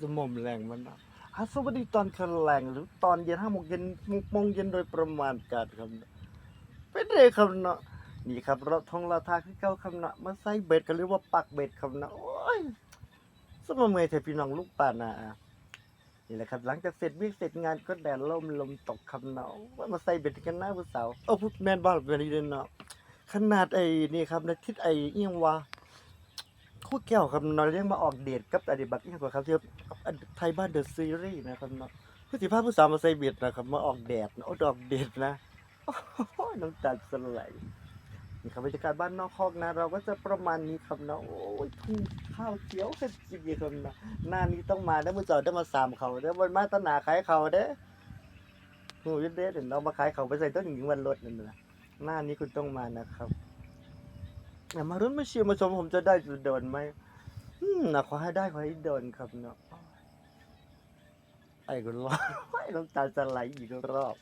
สมมแรงมันนะอะสวัสดีตอนคืนแรงหรือตอนเย็นห้าโมงเย็นหกโมงเย็นโดยประมาณการครับเป็นเด็กครับเนาะนี่ครับเราทองเราทาคือเก้าครับเนะมาใส่เบ็ดกันเรียกว่าปักเบ็ดครับเนะโอ้ยสมมเมยเทพี่น้องลูกป่านานี่แหละครับ หลังจากเสร็จวิ่งเสร็จงานก็แดดล่มลมตกครับเนาะว่ามาใส่เบ็ดกันหน้าผู้สาวเออพูดแมนบ้าเป็นนี้เนาะขนาดไอ้นี่ครับในทิศไอ้เอียงวะ คู่แก้วครับนอนเรียกมาออกเดทกับอดีตบักอีกกว่าครับที่ไทยบ้านเดอะซีรีส์นะครับเนาะผู้สิภาพผู้สาวมาใส่เบ็ดนะครับ มาออกแดดนะโอ้ดอกเดทนะโอ้ยน้ำตาสลายนี่ครับบรรยากาศบ้านนอกคอกนะ เราก็จะประมาณนี้ครับนะโอ้ยทุ่งข้าวเขียวขจีครับนะหน้านี้ต้องมาได้มือจอดได้มาสามเขาได้อวันมาตนาขายเขาเด้อโอ้ยเด็ดเดี๋ยวเรามาขายเขาไปใส่ต้นหญิงวันรถนั่นนะหน้านี้คุณต้องมานะครับ มารุ่นมาเชียร์มาชมผมจะได้จะโดนไหมอืมนะขอให้ได้ขอให้โดนครับเนาะไอ้ก็รอบไอ้น้ำตาจะไหลอีกรอบ